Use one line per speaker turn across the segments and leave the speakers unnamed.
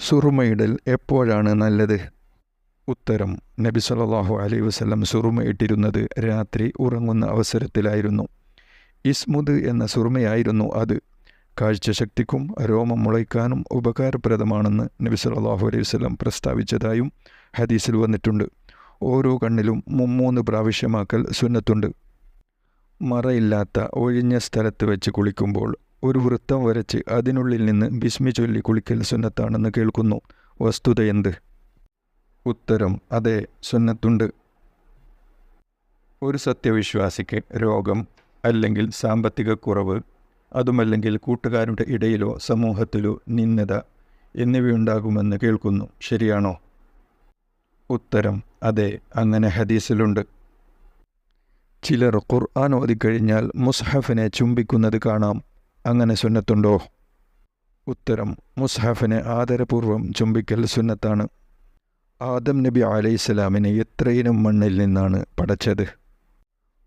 സുറുമയിടൽ എപ്പോഴാണ് നല്ലത്? ഉത്തരം നബി സല്ലല്ലാഹു അലൈ വസ്ലം സുറുമയിട്ടിരുന്നത് രാത്രി ഉറങ്ങുന്ന അവസരത്തിലായിരുന്നു. ഇസ്മുദ് എന്ന സുറുമയായിരുന്നു അത്. കാഴ്ചശക്തിക്കും രോമം മുളയ്ക്കാനും ഉപകാരപ്രദമാണെന്ന് നബി സല്ലല്ലാഹു അലൈഹി വസ്ലം പ്രസ്താവിച്ചതായും ഹദീസിൽ വന്നിട്ടുണ്ട്. ഓരോ കണ്ണിലും മുമ്മൂന്ന് പ്രാവശ്യമാക്കൽ സുന്നത്തുണ്ട്. മറയില്ലാത്ത ഒഴിഞ്ഞ സ്ഥലത്ത് വെച്ച് കുളിക്കുമ്പോൾ ഒരു വൃത്തം വരച്ച് അതിനുള്ളിൽ നിന്ന് ബിസ്മി ചൊല്ലി കുളിക്കൽ സുന്നത്താണെന്ന് കേൾക്കുന്നു. വസ്തുത എന്ത്? ഉത്തരം അതെ സുന്നത്തുണ്ട്. ഒരു സത്യവിശ്വാസിക്ക് രോഗം അല്ലെങ്കിൽ സാമ്പത്തിക കുറവ് അതുമല്ലെങ്കിൽ കൂട്ടുകാരുടെ ഇടയിലോ സമൂഹത്തിലോ നിന്ദത എന്നിവയുണ്ടാകുമെന്ന് കേൾക്കുന്നു. ശരിയാണോ? ഉത്തരം അതെ അങ്ങനെ ഹദീസിലുണ്ട്. ചിലർ ഖുർആൻ ഓതിക്കഴിഞ്ഞാൽ മുസ്ഹഫിനെ ചുംബിക്കുന്നത് കാണാം. അങ്ങനെ സുന്നത്തുണ്ടോ? ഉത്തരം മുസ്ഹഫിനെ ആദരപൂർവം ചുംബിക്കൽ സുന്നത്താണ്. ആദം നബി അലൈഹിസ്സലാമിനെ എത്രയിനം മണ്ണിൽ നിന്നാണ് പടച്ചത്?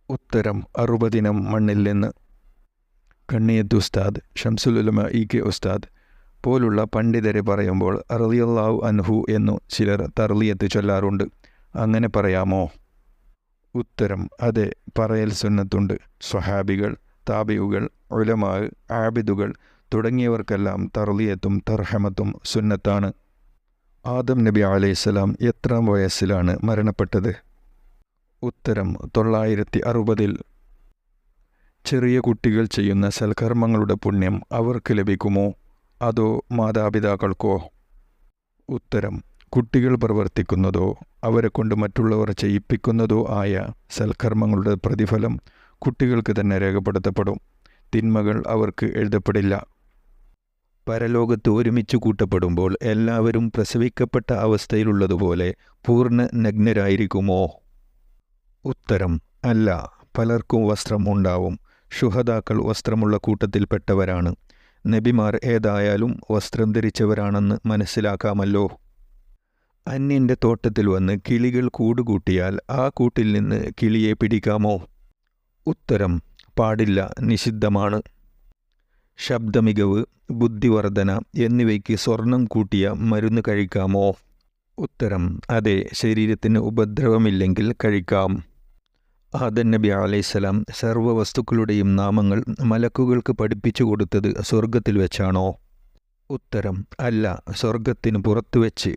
ഉത്തരം അറുപതിനം മണ്ണിൽ നിന്ന്. കണ്ണിയത്ത് ഉസ്താദ് ഷംസുലുലമ ഇ കെ ഉസ്താദ് പോലുള്ള പണ്ഡിതരെ പറയുമ്പോൾ അറിയല്ലാവ് അൻഹു എന്നു ചിലർ തർലിയത്ത് ചൊല്ലാറുണ്ട്. അങ്ങനെ പറയാമോ? ഉത്തരം അതെ പറയൽ സുന്നത്തുണ്ട്. സ്വഹാബികൾ താബിയുകൾ ഉലമാ ആബിദുകൾ തുടങ്ങിയവർക്കെല്ലാം തർലിയത്തും തർഹമത്തും സുന്നത്താണ്. ആദം നബി അലൈഹിസ്സലാം എത്ര വയസ്സിലാണ് മരണപ്പെട്ടത്? ഉത്തരം തൊള്ളായിരത്തി അറുപതിൽ ചെറിയ കുട്ടികൾ ചെയ്യുന്ന സൽക്കർമ്മങ്ങളുടെ പുണ്യം അവർക്ക് ലഭിക്കുമോ? അതോ മാതാപിതാക്കൾക്കോ? ഉത്തരം കുട്ടികൾ പ്രവർത്തിക്കുന്നതോ അവരെ കൊണ്ട് മറ്റുള്ളവർ ചെയ്യിപ്പിക്കുന്നതോ ആയ സൽക്കർമ്മങ്ങളുടെ പ്രതിഫലം കുട്ടികൾക്ക് തന്നെ രേഖപ്പെടുത്തപ്പെടും. തിന്മകൾ അവർക്ക് എഴുതപ്പെടില്ല. പരലോകത്ത് ഒരുമിച്ച് കൂട്ടപ്പെടുമ്പോൾ എല്ലാവരും പ്രസവിക്കപ്പെട്ട അവസ്ഥയിലുള്ളതുപോലെ പൂർണ നഗ്നരായിരിക്കുമോ? ഉത്തരം അല്ല. പലർക്കും വസ്ത്രം ഉണ്ടാവും. ഷുഹദാക്കൾ വസ്ത്രമുള്ള കൂട്ടത്തിൽപ്പെട്ടവരാണ്. നബിമാർ ഏതായാലും വസ്ത്രം ധരിച്ചവരാണെന്ന് മനസ്സിലാക്കാമല്ലോ. അന്യന്റെ തോട്ടത്തിൽ വന്ന് കിളികൾ കൂടുകൂട്ടിയാൽ ആ കൂട്ടിൽ നിന്ന് കിളിയെ പിടിക്കാമോ? ഉത്തരം പാടില്ല നിഷിദ്ധമാണ്. ശബ്ദമികവ് ബുദ്ധിവർധന എന്നിവയ്ക്ക് സ്വർണം കൂട്ടിയ മരുന്ന് കഴിക്കാമോ? ഉത്തരം അതെ ശരീരത്തിന് ഉപദ്രവമില്ലെങ്കിൽ കഴിക്കാം. ആദൻ നബി അലൈഹിസ്സലാം സർവ വസ്തുക്കളുടെയും നാമങ്ങൾ മലക്കുകൾക്ക് പഠിപ്പിച്ചു കൊടുത്തത് സ്വർഗത്തിൽ വെച്ചാണോ? ഉത്തരം അല്ല സ്വർഗത്തിന് പുറത്തു വെച്ച്.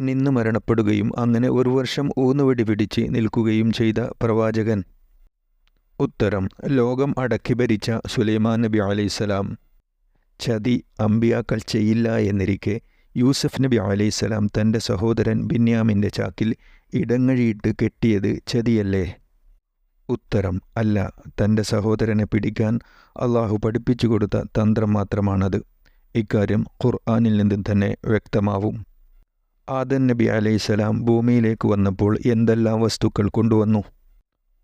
നിന്ന് മരണപ്പെടുകയും അങ്ങനെ ഒരു വർഷം ഊന്നുവടി പിടിച്ച് നിൽക്കുകയും ചെയ്ത പ്രവാചകൻ ഉത്തരം. ലോകം അടക്കി ഭരിച്ച സുലൈമാൻ നബി അലൈസലാം ചതി അമ്പിയാക്കൾ ചെയ്യില്ല എന്നിരിക്കെ യൂസഫ് നബി അലൈസലാം തന്റെ സഹോദരൻ ബിന്യാമിന്റെ ചാക്കിൽ ഇടങ്ങഴിയിട്ട് കെട്ടിയത് ചതിയല്ലേ? ഉത്തരം അല്ല. തന്റെ സഹോദരനെ പിടിക്കാൻ അള്ളാഹു പഠിപ്പിച്ചു കൊടുത്ത തന്ത്രം മാത്രമാണത്. ഇക്കാര്യം ഖുർആാനിൽ നിന്നും തന്നെ വ്യക്തമാവും. ആദൻ നബി അലൈഹിസ്സലാം ഭൂമിയിലേക്ക് വന്നപ്പോൾ എന്തെല്ലാം വസ്തുക്കൾ കൊണ്ടുവന്നു?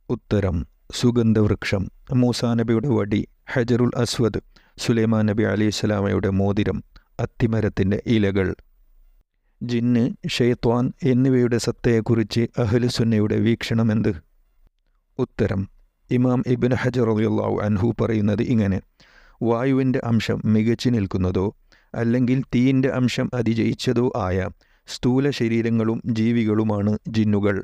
ഉത്തരം സുഗന്ധവൃക്ഷം മൂസാ നബിയുടെ വടി ഹജറുൽ അസ്വദ് സുലൈമാൻ നബി അലി ഇസ്ലാമയുടെ മോതിരം അത്തിമരത്തിന്റെ ഇലകൾ. ജിന്ന് ഷെയ്ത്വാൻ എന്നിവയുടെ സത്തയെക്കുറിച്ച് അഹ്ലുസുന്നയുടെ വീക്ഷണമെന്ത് ഉത്തരം ഇമാം ഇബിൻ ഹജർ അൻഹു പറയുന്നത് ഇങ്ങനെ വായുവിന്റെ അംശം മികച്ചു നിൽക്കുന്നതോ അല്ലെങ്കിൽ തീയിന്റെ അംശം അതിജയിച്ചതോ ആയ സ്ഥൂല ശരീരങ്ങളും ജീവികളുമാണ് ജിന്നുകൾ.